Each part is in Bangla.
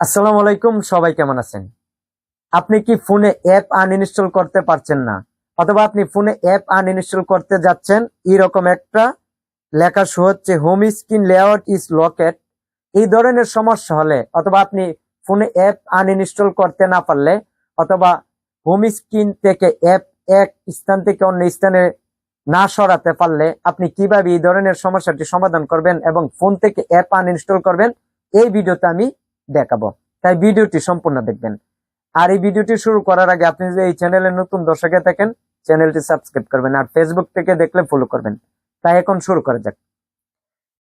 আসসালামু আলাইকুম, সবাই কেমন আছেন? আপনি কি ফোনে অ্যাপ আনইনস্টল করতে পারছেন না? অথবা আপনি ফোনে অ্যাপ আনইনস্টল করতে যাচ্ছেন, এরকম একটা লেখা শো হচ্ছে home screen layout is locked এই ধরনের সমস্যা হলে, অথবা আপনি ফোনে অ্যাপ আনইনস্টল করতে না পারলে, অথবা হোম স্ক্রিন থেকে অ্যাপ এক স্থান থেকে অন্য স্থানে না সরাতে পারলে, আপনি কীভাবে এই ধরনের সমস্যাটি সমাধান করবেন এবং ফোন থেকে অ্যাপ আনইনস্টল করবেন, এই ভিডিওতে আমি দেখাবো। তাই ভিডিওটি সম্পূর্ণ দেখবেন। আর এই ভিডিওটি শুরু করার আগে আপনি যদি এই চ্যানেলে নতুন দর্শকে থাকেন, চ্যানেলটি সাবস্ক্রাইব করবেন আর ফেসবুক থেকে দেখলে ফলো করবেন। তাই এখন শুরু করা যাক।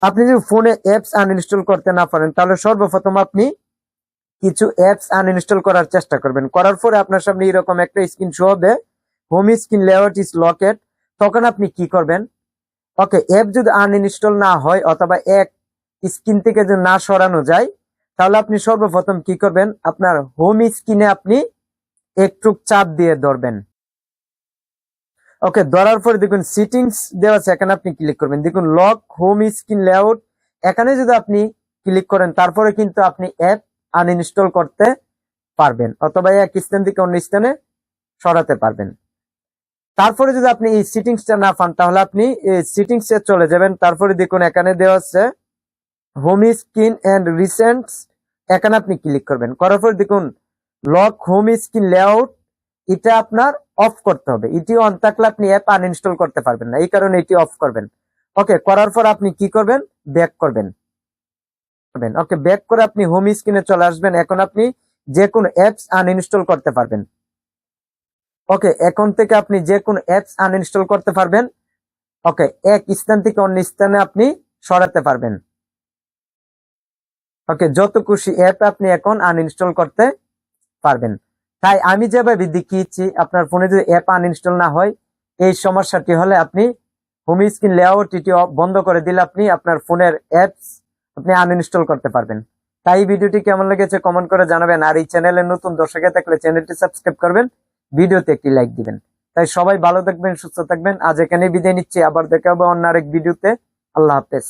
আপনি যদি ফোনে অ্যাপস আনইনস্টল করতে না পারেন, তাহলে সর্বপ্রথম আপনি কিছু অ্যাপস আনইনস্টল করার চেষ্টা করবেন। করার পরে আপনার সামনে এরকম একটা স্ক্রিন শো হবে। Home screen layout is locked তখন আপনি কি করবেন? ওকে অ্যাপ যদি আনইনস্টল না হয় অথবা এক স্ক্রিন থেকে যদি না সরানো যায় তাহলে আপনি সর্বপ্রথম কি করবেন? আপনার হোম স্ক্রিনে আপনি একটু চাপ দিয়ে ধরবেন। ওকে ধরার পরে দেখুন সিটিংস দেওয়া আছে, এখানে আপনি ক্লিক করবেন। দেখুন লক হোম স্ক্রিন লেআউট এখানে যদি আপনি ক্লিক করেন, তারপরে কিন্তু আপনি অ্যাপ আনইনস্টল করতে পারবেন, অথবা এক স্থান থেকে অন্য স্থানে সরাতে পারবেন। তারপরে যদি আপনি এই সিটিংসটা না পান, তাহলে আপনি এই সিটিংসে চলে যাবেন। তারপরে দেখুন এখানে দেওয়া আছে হোম স্ক্রিন এন্ড রিসেন্ট এখানে আপনি ক্লিক করবেন। করার পর দেখুন, লক হোম স্ক্রিন লেআউট, এটা আপনার অফ করতে হবে। এটি অন থাকলে আপনি অ্যাপ আনইনস্টল করতে পারবেন না। এই কারণে এটি অফ করবেন। ওকে, করার পর আপনি কি করবেন? ব্যাক করবেন। ওকে ব্যাক করে আপনি হোম স্ক্রিনে চলে আসবেন। এখন আপনি যে কোনো অ্যাপস আনইনস্টল করতে পারবেন। ওকে, এখন থেকে আপনি যে কোনো অ্যাপস আনইনস্টল করতে পারবেন। ওকে, এক স্থান থেকে অন্য স্থানে আপনি সরাতে পারবেন। ওকে, যত খুশি অ্যাপ আপনি এখন আনইনস্টল করতে পারবেন। তাই আমি যেভাবে দেখিয়েছি আপনার ফোনে যদি অ্যাপ আনইনস্টল না হয়, এই সমস্যাটি হলে আপনি হোম স্ক্রিন লেআউট এটি অফ- বন্ধ করে দিলে আপনি আপনার ফোনের অ্যাপস আপনি আনইনস্টল করতে পারবেন। তাই ভিডিওটি কেমন লেগেছে কমেন্ট করে জানাবেন, আর এই চ্যানেলের নতুন দর্শকে থাকলে চ্যানেলটি সাবস্ক্রাইব করবেন, ভিডিওতে একটি লাইক দিবেন। তাই সবাই ভালো থাকবেন, সুস্থ থাকবেন। আজ এখানে বিদায় নিচ্ছি, আবার দেখা হবে অন্য আরেক ভিডিওতে। আল্লাহ হাফেজ।